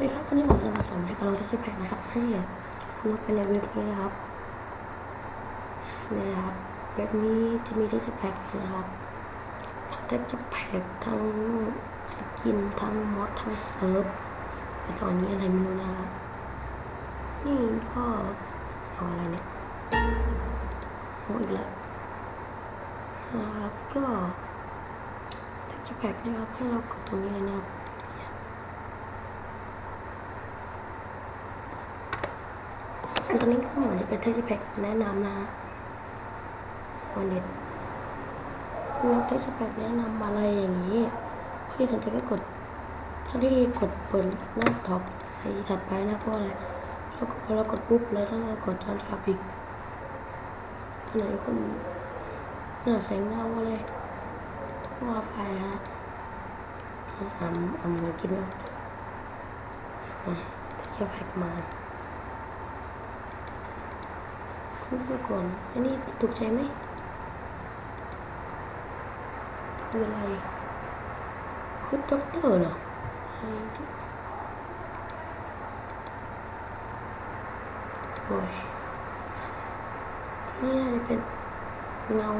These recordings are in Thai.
วัสดีครับวันนี้ผมจะมาสอนในการลงเทคนิคแพ็กนะครับให้คุณลงไปในเว็บนี้นะครับนี่ครับเว็บนี้จะมีทคนิคแพ็กนะครับทั้งเทคนิคแพ็กทั้งสกินทั้งมอดทั้งเซิร์ฟไอสอนนี้อะไรไม่รู้นะครับนี่ก็เอาอะไรเนี่ยโอ้อีกแล้วนะครับก็เทคนิคแพ็กนะครับให้เรากดตรงนี้เลยนะครับ ตอนนี้ก็เหมือนจะเป็นเทคนิแพ็กแนะนำนะฮะวันเด็ดเราเทคนิแพ็กแนะนำอะไรอย่างนี้ที่สนใจก็กด ถ้าที่กดเปิดหน้าท็อปไอถัดไปนะเพราะอะไรเราพอเรากดปุ๊บแล้วถ้าเรากดตอนทับอีกอันไหนคนหน้าแสงเงาอะไรว่าไปฮะอ่ำอ่ำมากินแล้วอะเทคนิคแพ็กมา พูดมาก่อน อันนี้ถูกใจไหมคืออะไรคุณด็อกเตอร์เหรอโอ้ยนี่น่าจะเป็นเงา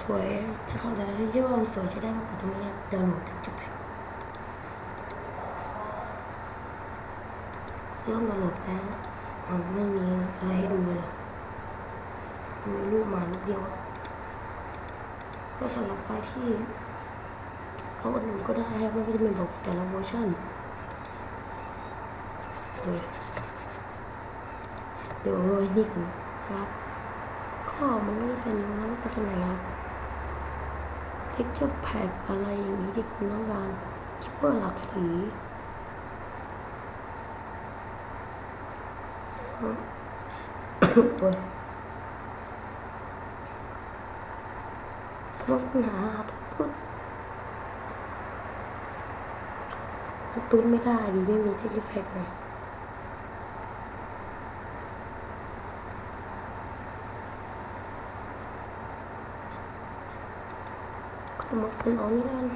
สวยจะเข้าใจที่ว่าสวยจะได้ก็ตรงนี้ดาวน์โหลดจะแพ็ เริ่มมาหลดแล้วมันไม่มีอะไรให้ดูเลยมีรูปหมาลูกเดียวก็สำหรับใครที่เอาอันอื่นก็ได้ครับมันก็จะมีบอกแต่ละเวอร์ชันเดี๋ยวเดี๋ยวเอาไว้นี่ครับ ก็มันไม่ได้เป็นนักโฆษณาครับเท็กเจอร์แพ็กอะไรอย่างนี้ที่คุณต้องการคิปเปอร์หลากสี โอ้ยต้องหาตุ๊ดตุ๊ดไม่ได้ดิไม่มีเทคนิคแพ็กเลยก็มาเป็นเอานี่กัน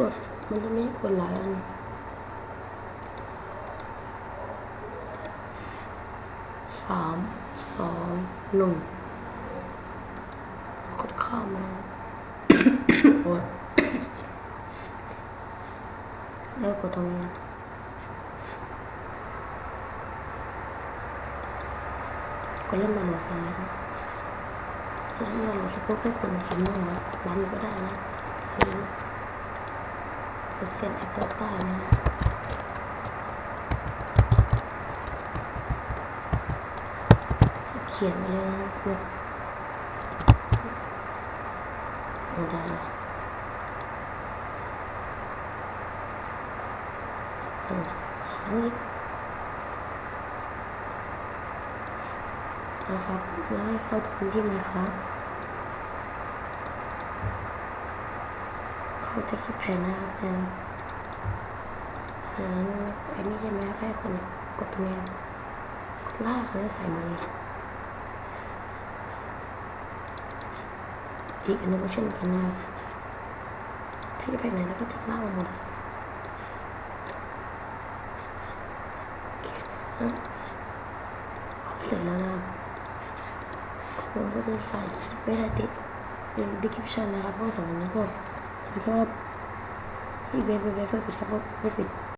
กด มันจะไม่กดหลายอันสามสองหนึ่งกดข้ามมาโอ้ยแล้วกดตรงนี้ก็เริ่มมาหลดแล้วนะถ้าเราโหลดสปุ๊บให้คนคิดว่าร้านก็ได้นะ เปอร์เซ็นต์แอปตัวใต้นะเขียนมาเลยนะเพื่อโอ้ได้ละโอ้ค้างอีกนะครับแล้วให้เข้าพื้นที่ไหมครับ เขาจะคิดแผนนะครับนะดันนไอ้นี่ใช่ไหมให้คนกดตรงนี้กดลากแล้วใส่มาเลยอีกอันนึงก็เช่นกันนะครับที่ไปไหนแล้วก็จะลากมาหมดเสร็จแล้วนะครับผมก็จะใส่คลิปไว้ในติดเป็น description นะครับเพราะสองนี้ก็สมมติว่า อีเวนต์